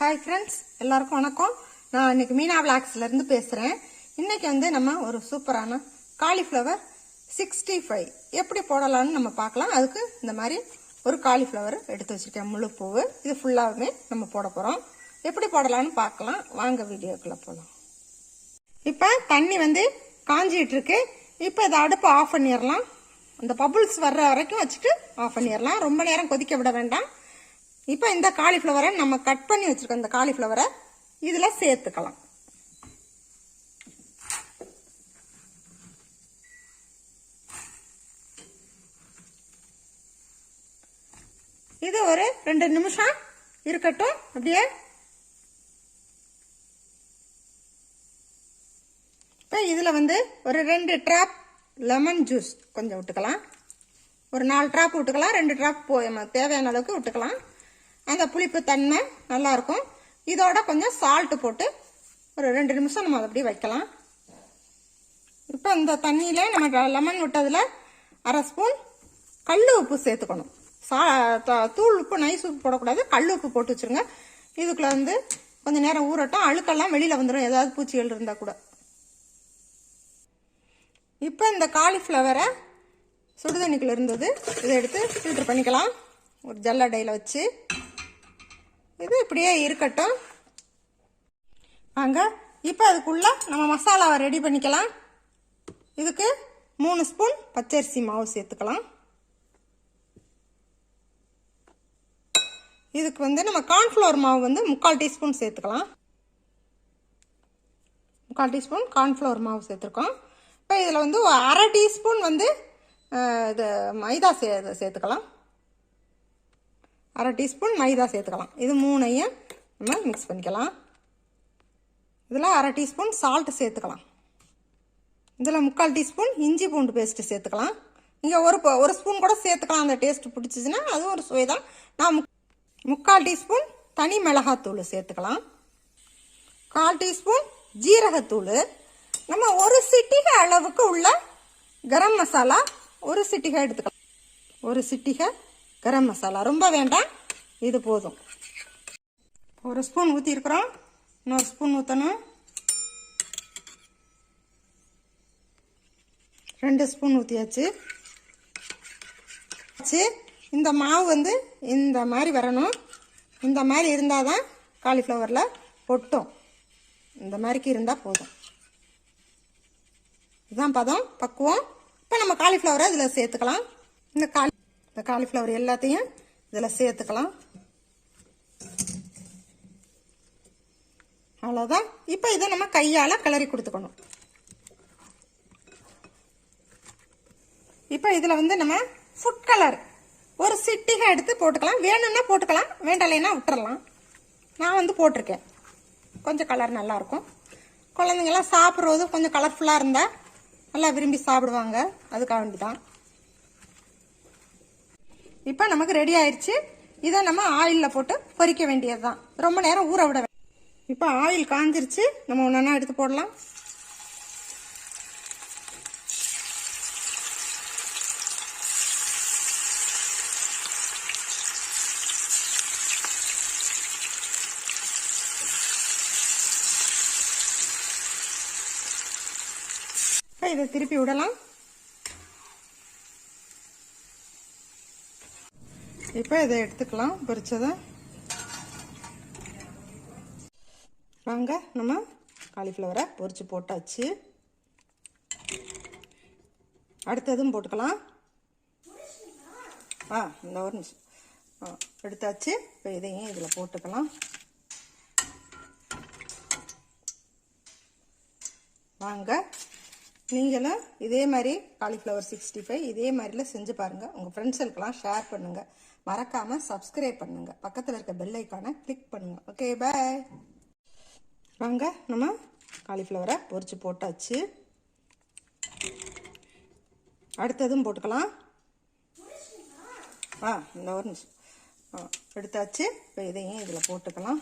Hi friends எல்லாருக்கும் வணக்கம். நான் இன்னைக்கு மீனா விளாக்ஸ்லேருந்து பேசுகிறேன் இன்னைக்கு வந்து நம்ம ஒரு சூப்பரான காலிஃப்ளவர் சிக்ஸ்டி ஃபைவ் எப்படி போடலாம்னு நம்ம பார்க்கலாம். அதுக்கு இந்த மாதிரி ஒரு காலிஃப்ளவர் எடுத்து வச்சுருக்கேன் முழு பூவு. இது ஃபுல்லாகவுமே நம்ம போட போகிறோம் எப்படி போடலாம்னு பார்க்கலாம். வாங்க வீடியோக்குள்ளே போகலாம் இப்போ தண்ணி வந்து காஞ்சிகிட்ருக்கு இப்போ இதை அடுப்பு ஆஃப் பண்ணிடலாம். அந்த பபுள்ஸ் வர்ற வரைக்கும் வச்சுட்டு ஆஃப் பண்ணிடலாம். ரொம்ப நேரம் கொதிக்க விட வேண்டாம். இப்போ இந்த காலிஃப்ளவரை நம்ம கட் பண்ணி வச்சிருக்க இந்த காலிஃப்ளவரை இதில் சேர்த்துக்கலாம். இது ஒரு ரெண்டு நிமிஷம் இருக்கட்டும். அப்படியே இப்போ இதில் வந்து ஒரு ரெண்டு ட்ராப் லெமன் ஜூஸ் கொஞ்சம் விட்டுக்கலாம். ஒரு நாலு ட்ராப் விட்டுக்கலாம். ரெண்டு ட்ராப் போ தேவையான அளவுக்கு விட்டுக்கலாம். அந்த புளிப்பு தன்மை நல்லாயிருக்கும். இதோட கொஞ்சம் சால்ட்டு போட்டு ஒரு ரெண்டு நிமிஷம் நம்ம அதை அப்படியே வைக்கலாம். இப்போ இந்த தண்ணியில் நம்ம லெமன் விட்டதில் அரை ஸ்பூன் கல் உப்பு சேர்த்துக்கணும். சா தூள் உப்பு நைஸ் உப்பு போடக்கூடாது. கல் உப்பு போட்டு வச்சுருங்க. இதுக்குள்ளே வந்து கொஞ்சம் நேரம் ஊறட்டும். அழுக்கெல்லாம் வெளியில் வந்துடும் ஏதாவது பூச்சிகள் இருந்தால் கூட. இப்போ இந்த காலிஃப்ளவரை சுடுதண்ணிக்குள்ள இருந்தது. இதை எடுத்து ஃபில்டர் பண்ணிக்கலாம். ஒரு ஜல்லடையில் வச்சு. இது இப்படியே இருக்கட்டும். வாங்க இப்போ அதுக்குள்ளே நம்ம மசாலாவை ரெடி பண்ணிக்கலாம். இதுக்கு மூணு ஸ்பூன் பச்சரிசி மாவு சேர்த்துக்கலாம். இதுக்கு வந்து நம்ம கார்ன்ஃப்ளவர் மாவு வந்து முக்கால் டீஸ்பூன் சேர்த்துக்கலாம். முக்கால் டீஸ்பூன் கார்ன்ஃப்ளவர் மாவு சேர்த்துருக்கோம். இப்போ இதில் வந்து அரை டீஸ்பூன் வந்து இது மைதா சே சேர்த்துக்கலாம். அரை டீஸ்பூன் மைதா சேர்த்துக்கலாம். இது மூணையும் நம்ம மிக்ஸ் பண்ணிக்கலாம். இதில் அரை டீஸ்பூன் சால்ட் சேர்த்துக்கலாம். இதில் முக்கால் டீஸ்பூன் இஞ்சி பூண்டு பேஸ்ட்டு சேர்த்துக்கலாம். நீங்கள் ஒரு ஒரு ஸ்பூன் கூட சேர்த்துக்கலாம். அந்த டேஸ்ட் பிடிச்சிச்சின்னா அதுவும் ஒரு சுவை தான். நான் முக்கால் டீஸ்பூன் தனி மிளகாத்தூள் சேர்த்துக்கலாம். கால் டீஸ்பூன் ஜீரகத்தூள். நம்ம ஒரு சிட்டிகை அளவுக்கு உள்ள கரம் மசாலா ஒரு சிட்டிகை எடுத்துக்கலாம். ஒரு சிட்டிகை கரம் மசாலா. ரொம்ப வேண்டாம். இது போதும். ஒரு ஸ்பூன் ஊற்றிருக்கிறோம் இன்னொரு ஸ்பூன் ஊற்றணும் ரெண்டு ஸ்பூன் ஊற்றியாச்சு வச்சு இந்த மாவு வந்து இந்த மாதிரி வரணும். இந்த மாதிரி இருந்தால் தான் காலிஃப்ளவரில் கொட்டும் இந்த மாதிரிக்கு இருந்தால் போதும். இதுதான் பதம். பக்குவம். இப்போ நம்ம காலிஃப்ளவரை இதில் சேர்த்துக்கலாம். இந்த காலி இந்த காலிஃப்ளவர் எல்லாத்தையும் இதில் சேர்த்துக்கலாம். அவ்வளோதான் இப்போ இதை நம்ம கையால் கிளறி கொடுத்துக்கணும். இப்போ இதில் வந்து நம்ம ஃபுட் கலர் ஒரு சிட்டிகை எடுத்து போட்டுக்கலாம். வேணும்னா போட்டுக்கலாம். வேண்டலைன்னா விட்டுறலாம். நான் வந்து போட்டிருக்கேன். கொஞ்சம் கலர் நல்லாயிருக்கும் குழந்தைங்கலாம் சாப்பிட்றது கொஞ்சம் கலர்ஃபுல்லாக இருந்தால் நல்லா விரும்பி சாப்பிடுவாங்க. அதுக்காக வேண்டி தான் இப்போ நமக்கு ரெடி ஆயிடுச்சு இதை நம்ம ஆயிலில் போட்டு பொரிக்க வேண்டியது தான் ரொம்ப நேரம் ஊற விட வேண்டிய இப்போ ஆயில் காஞ்சிருச்சு. நம்ம ஒன்றா எடுத்து போடலாம். இதை திருப்பி விடலாம். இப்போ இதை எடுத்துக்கலாம். பொரிச்சதை. வாங்க நம்ம காலிஃப்ளவரை பொரித்து போட்டாச்சு. அடுத்ததும் போட்டுக்கலாம். ஆ இந்த ஒரு நிமிஷம். ஆ எடுத்தாச்சு. இப்போ இதையும் இதில் போட்டுக்கலாம். வாங்க நீங்களும் இதே மாதிரி காலிஃப்ளவர் சிக்ஸ்டி ஃபைவ் இதே மாதிரிலாம் செஞ்சு பாருங்கள் உங்கள் ஃப்ரெண்ட்ஸுக்கெல்லாம் ஷேர் பண்ணுங்கள் மறக்காமல் சப்ஸ்கிரைப் பண்ணுங்கள் பக்கத்தில் இருக்க பெல் ஐக்கானை கிளிக் பண்ணுங்கள் ஓகே பாய் வாங்க நம்ம காலிஃப்ளவரை பொறிச்சு போட்டாச்சு. அடுத்ததும் போட்டுக்கலாம். ஆ இந்த ஒரு நிமிஷம். ஆ எடுத்தாச்சு. இப்போ இதையும் இதில் போட்டுக்கலாம்.